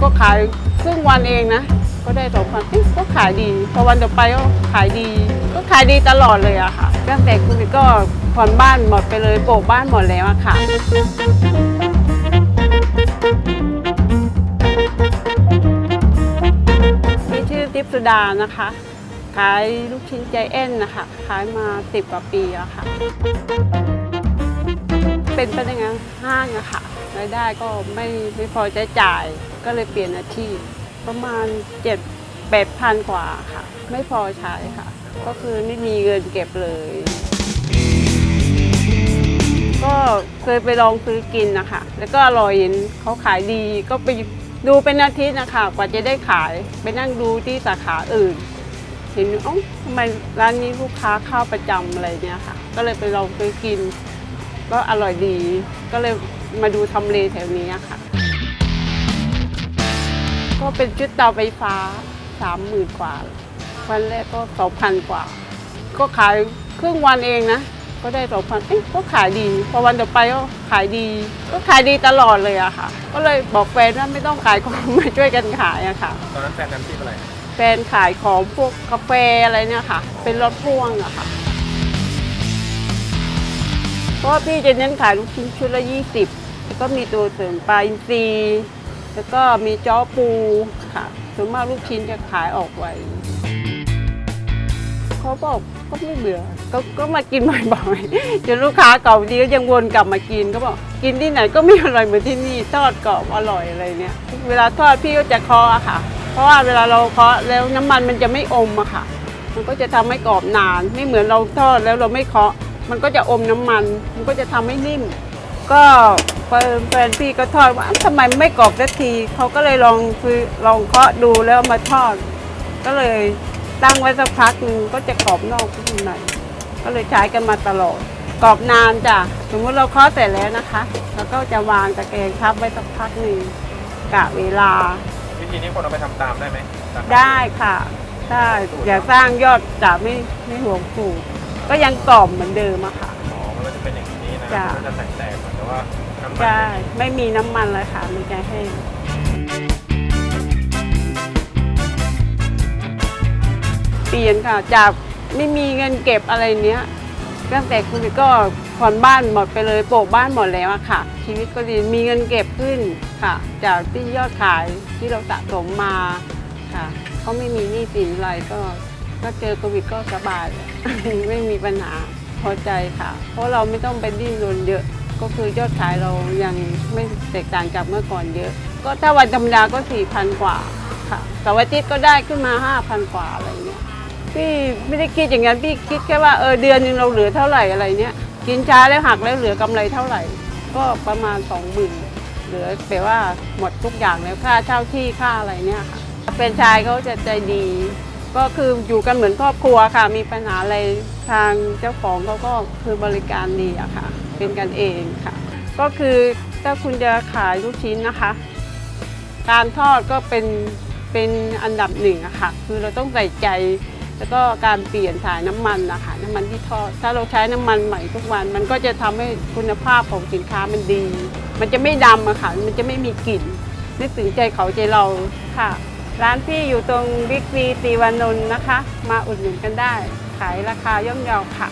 ก็ขายครึ่งวันเองนะ ก็ได้สองพันก็ขายดีพอวันต่อไปก็ขายดี ก็ขายดีตลอดเลยอะค่ะ ตั้งแต่คุณก็ผ่อนบ้านหมดไปเลยโปะบ้านหมดแล้วอะค่ะมีชื่อทิพย์สุดานะคะ ขายลูกชิ้นใจแอนนะคะ ขายมาสิบกว่าปีแล้วค่ะ เป็นพนักงานห้างอะค่ะรายได้ก็ไม่ไม่พอใช้จ่าย ก็เลยเปลี่ยนอาชีพ ประมาณเจ็ดแปดพันกว่าค่ะ ไม่พอใช้ค่ะ ก็คือไม่มีเงินเก็บเลย ก็เคยไปลองซื้อกินนะคะแล้วก็อร่อยเห็นเขาขายดีก็ไปดูเป็นอาทิตย์นะคะกว่าจะได้ขายไปนั่งดูที่สาขาอื่น เห็นอ้าทำไมร้านนี้ลูกค้าเข้าประจำอะไรเนี่ยค่ะ ก็เลยไปลองซื้อกิน ก็อร่อยดี ก็เลยมาดูทำเลแถวนี้ค่ะ ก็เป็นชุดเตาไฟฟ้าสามหมื่นกว่า วันแรกก็สองพันกว่า ก็ขายครึ่งวันเองนะ ก็ได้สองพันเอ๊ะก็ขายดี พอวันต่อไปก็ขายดี ก็ขายดีตลอดเลยอะค่ะ ก็เลยบอกแฟนว่าไม่ต้องขายของมาช่วยกันขายอะค่ะ ตอนนั้นแฟนทำที่อะไรแฟนขายของพวกกาแฟอะไรเนี่ยค่ะ เป็นรถพ่วงอะค่ะเพราะว่าพี่จะเน้นขายลูกชิ้นชุดละ20แล้วก็มีตัวเสริมปลาอินทรีย์ แล้วก็มีจ้อปูค่ะส่วนมากลูกชิ้นจะขายออกไวเขาบอกก็ไม่เบื่อ ก็ก็มากินบ่อยๆจนลูกค้าเก่าดีก็ยังวนกลับมากินก็บอกกินที่ไหนก็ไม่อร่อยเหมือนที่นี่ทอดกรอบอร่อยอะไรเนี่ย เวลาทอดพี่ก็จะเคาะอะค่ะ เพราะว่าเวลาเราเคาะแล้วน้ำมันมันจะไม่อมอะค่ะ มันก็จะทำให้กรอบนาน ไม่เหมือนเราทอดแล้วเราไม่เคาะ มันก็จะอมน้ำมัน มันก็จะทำให้นิ่ม ก็แฟนแฟนพี่ก็ทอดว่าอ้าวทำไมไม่กรอบสักทีเขาก็เลยลองคือลองเคาะดูแล้วเอามาทอด ก็เลยตั้งไว้สักพักหนึงก็จะกรอบนอกข้างในก็เลยใช้กันมาตลอดกรอบนานจ้ะสมมติเราเคาะเสร็จแล้วนะคะแล้วก็จะวางตะแกรงทับไว้สักพักหนึ่งกะเวลา วิธีนี้คนเอาไปทำตามได้ไหมตามได้ค่ะถ้าอยากสร้างยอดจะไม่ไม่ห่วงสูตรก็ยังกรอบเหมือนเดิมอะค่ะ อ๋อมันก็จะเป็นอย่างนี้นะจ้ะ มันก็จะแตกๆแต่ ว่าน้ำมันใช่ไม่มีน้ำมันเลยค่ะมันจะแห้งเปลี่ยนค่ะ จากไม่มีเงินเก็บอะไรเนี้ย ตั้งแต่คุณก็ผ่อนบ้านหมดไปเลยโปะบ้านหมดแล้วอะค่ะ ชีวิตก็ดีมีเงินเก็บขึ้นค่ะ จากที่ยอดขายที่เราสะสมมาค่ะเขาไม่มีหนี้สินอะไรก็ก็เจอโควิดก็สบาย ไม่มีปัญหาพอใจค่ะ เพราะเราไม่ต้องไปดิ้นรนเยอะ ก็คือยอดขายเรายังไม่แตกต่างจากเมื่อก่อนเยอะ ก็ถ้าวันธรรมดาก็สี่พันกว่าค่ะแต่วันอาทิตย์ก็ได้ขึ้นมาห้าพันกว่าอะไรเงี้ยพี่ไม่ได้คิดอย่างนั้นพี่คิดแค่ว่าเออเดือนหนึงเราเหลือเท่าไหร่อะไรเนี้ยกินช้าแล้วหักแล้วเหลือกำไรเท่าไหร่ ก็ประมาณสองหมื่นเหลือแปลว่าหมดทุกอย่างแล้วค่าเช่าที่ค่าอะไรเนี่ยค่ะเป็นชายเขาจะใจดี ก็คืออยู่กันเหมือนครอบครัวค่ะ มีปัญหาอะไรทางเจ้าของเขาก็คือบริการดีอะค่ะ เป็นกันเองค่ะ ก็คือถ้าคุณจะขายลูกชิ้นนะคะ การทอดก็เป็นเป็นอันดับหนึ่งอะค่ะ คือเราต้องใส่ใจ แล้วก็การเปลี่ยนถ่ายน้ำมันนะคะน้ำมันที่ทอด ถ้าเราใช้น้ำมันใหม่ทุกวัน มันก็จะทำให้คุณภาพของสินค้ามันดี มันจะไม่ดำอะค่ะ มันจะไม่มีกลิ่น นึกถึงใจเขาใจเราค่ะ ร้านพี่อยู่ตรงบิ๊กซีตีวานนท์นะคะ มาอุดหนุนกันได้ ขายราคาย่อมเยาค่ะ